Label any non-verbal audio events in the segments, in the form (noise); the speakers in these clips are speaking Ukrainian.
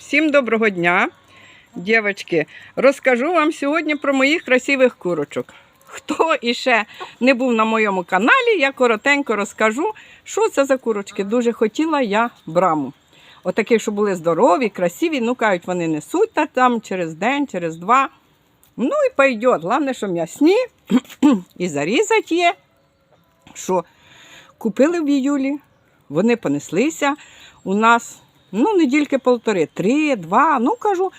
Всім доброго дня, дівчатки. Розкажу вам сьогодні про моїх красивих курочок. Хто іще не був на моєму каналі, я коротенько розкажу, що це за курочки. Дуже хотіла я браму. Отакі, що були здорові, красиві, ну кажуть, вони несуть та там через день, через два. Ну і пойдет. Головне, що м'ясні і зарізати є. Що купили в іюлі, вони понеслися у нас ну, недільки полтори, три, два. Ну кажу,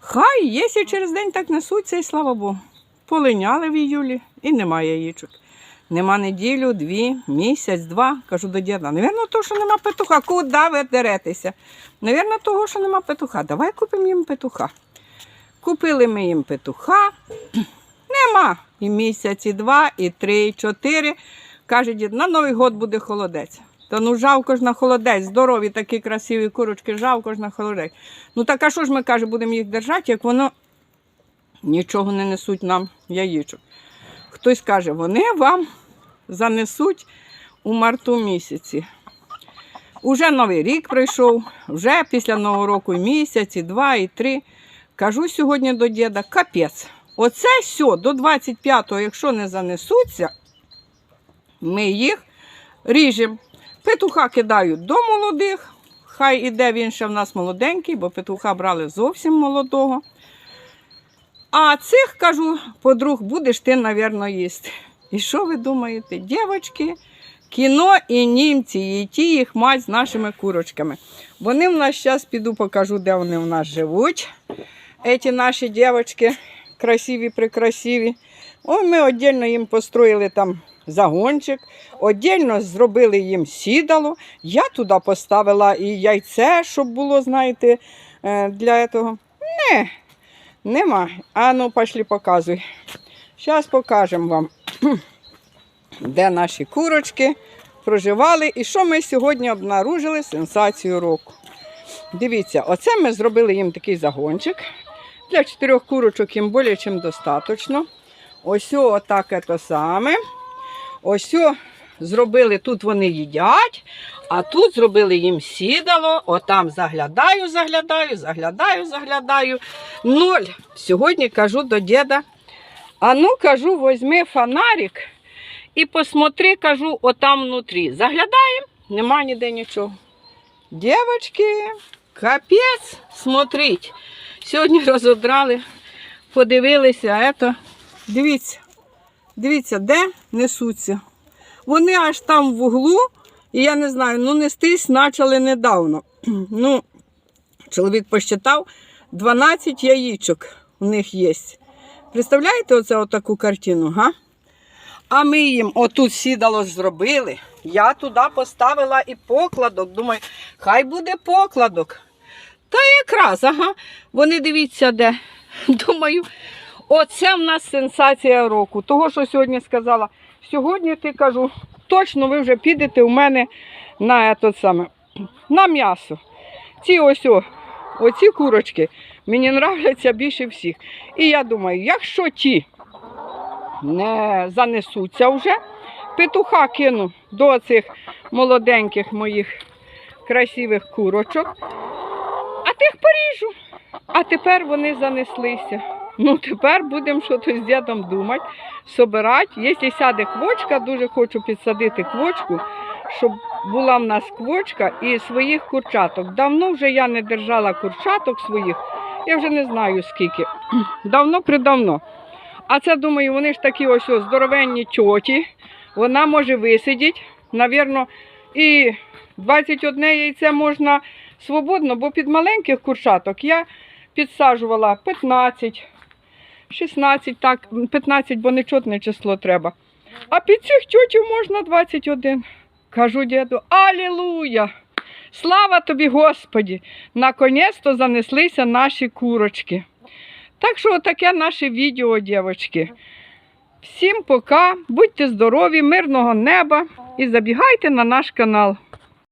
хай, якщо через день так несуться, і слава Богу. Полиняли в іюлі і немає яєчок. Нема неділю, дві, місяць, два. Кажу до діда. Навірно, того, що нема петуха. Куди ви деретеся? Навірно, того, що нема петуха. Давай купимо їм петуха. Купили ми їм петуха. Нема. І місяць, і два, і три, і чотири. Каже дід, на Новий год буде холодець. Та ну жалко ж на холодець, здорові такі красиві курочки, жалко ж на холодець. Ну так а що ж ми каже, будемо їх держати, як воно нічого не несуть нам яєчок. Хтось каже, вони вам занесуть у марту місяці. Уже новий рік прийшов, вже після Нового року місяць, і два, і три. Кажу сьогодні до діда, капець. Оце все до 25-го, якщо не занесуться, ми їх ріжемо. Петуха кидають до молодих. Хай іде він ще в нас молоденький, бо петуха брали зовсім молодого. А цих, кажу, подруг, будеш ти, навірно, їсти. І що ви думаєте, дівчатки, кіно і німці, і ті їх мать з нашими курочками. Вони в нас зараз піду покажу, де вони в нас живуть. Эти наші дівчатки красиві, прикрасиві. Ой, ми віддільно їм построїли там загончик, віддільно зробили їм сідало. Я туди поставила і яйце, щоб було, знаєте, е, для цього. Не, нема. А ну, пошли, показуй. Зараз покажемо вам, (clears throat) де наші курочки проживали і що ми сьогодні обнаружили сенсацію року. Дивіться, оце ми зробили їм такий загончик. Для чотирьох курочок їм більше, ніж достатньо. Ось отак це саме. Ось зробили, тут вони їдять, а тут зробили їм сідало. Отам заглядаю, заглядаю, заглядаю, заглядаю. Ноль. Сьогодні кажу до діда. А ну кажу, возьми фонарик і посмотри, кажу, отам внутрі. Заглядаємо, нема ніде нічого. Дівочки, капець, смотріть. Сьогодні (laughs) розодрали, подивилися, а ето, дивіться, дивіться, де несуться. Вони аж там в углу, і я не знаю, ну нестись почали недавно. (clears throat) Ну, чоловік посчитав, 12 яєчок у них є. Представляєте оце отаку картину, га? А ми їм отут сідало зробили. Я туди поставила і покладок. Думаю, хай буде покладок. Та якраз, ага. Вони дивіться, де. (laughs) Думаю, оце в нас сенсація року. Того, що сьогодні сказала. Сьогодні ти кажу, точно ви вже підете у мене на саме, на м'ясо. Ці ось оці курочки мені нравляться більше всіх. І я думаю, якщо ті не занесуться вже, петуха кину до цих молоденьких моїх красивих курочок, а тих поріжу. А тепер вони занеслися. Ну, тепер будемо щось з дідом думати, собирати. Якщо сяде квочка, дуже хочу підсадити квочку, щоб була в нас квочка і своїх курчаток. Давно вже я не держала курчаток своїх, я вже не знаю скільки. (clears throat) Давно-придавно. А це, думаю, вони ж такі ось здоровенні тьоті. Вона може висидіти, навірно, і 21 яйце можна свободно, бо під маленьких курчаток я підсаджувала 15, 16, так, 15, бо нечотне число треба. А під цих тьотів можна 21. Кажу діду, Алілуя! Слава тобі, Господі! Наконець-то занеслися наші курочки. Так що таке наше відео, дівчатки. Всім пока, будьте здорові, мирного неба і забігайте на наш канал.